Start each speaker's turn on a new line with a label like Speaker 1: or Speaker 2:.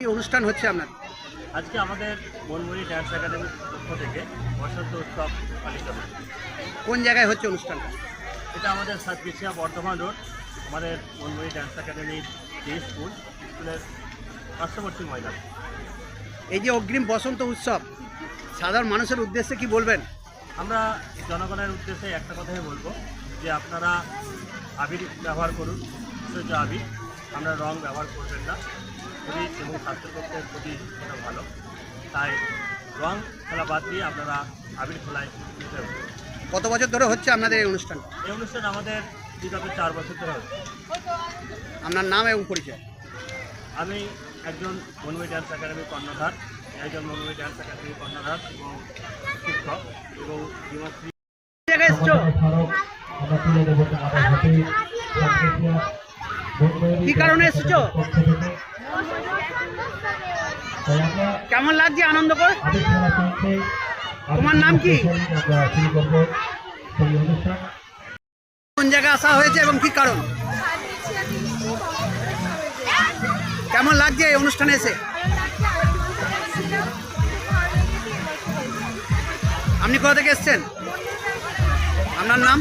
Speaker 1: কি অনুষ্ঠান হচ্ছে আপনার?
Speaker 2: আজকে আমাদের মনমুড়ি ড্যান্স একাডেমির পক্ষ থেকে বসন্ত উৎসব পালিত হয়।
Speaker 1: কোন জায়গায় হচ্ছে অনুষ্ঠানটা
Speaker 2: এটা আমাদের সাতবিছিয়া বর্ধমান রোড আমাদের মনমুড়ি ড্যান্স একাডেমির যে স্কুল স্কুলের পার্শ্ববর্তী ময়দান।
Speaker 1: এই যে অগ্রিম বসন্ত উৎসব সাধারণ মানুষের উদ্দেশ্যে কি বলবেন?
Speaker 2: আমরা জনগণের উদ্দেশ্যে একটা কথাই বলব যে আপনারা আবির ব্যবহার করুন সূর্য আবির। আমরা রং ব্যবহার করবেন না। এবং স্বাস্থ্যপক্ষের খুবই সেটা ভালো। তাই রং খেলা বাদ দিয়ে আপনারা আবির খেলায়
Speaker 1: কত বছর ধরে হচ্ছে আপনাদের এই অনুষ্ঠান?
Speaker 2: এই অনুষ্ঠান আমাদের বিগত চার বছর ধরে হচ্ছে।
Speaker 1: আপনার নাম এবং পরিচয়?
Speaker 2: আমি একজন মনমি ড্যান্স একাডেমির কর্ণধার একজন মনমি ড্যান্স একাডেমির কর্ণধার এবং শিক্ষক এবং
Speaker 3: বনময়ূরী
Speaker 1: কি কারণে এসেছ?
Speaker 3: পক্ষ থেকে। তাই আমরা
Speaker 1: কেমন লাগছে আনন্দ তোমার নাম কি? কোন জায়গায় আসা হয়েছে এবং কি কারণ? কেমন লাগছে এই অনুষ্ঠানে এসে? আপনি কোথা থেকে এসছেন? আপনার নাম?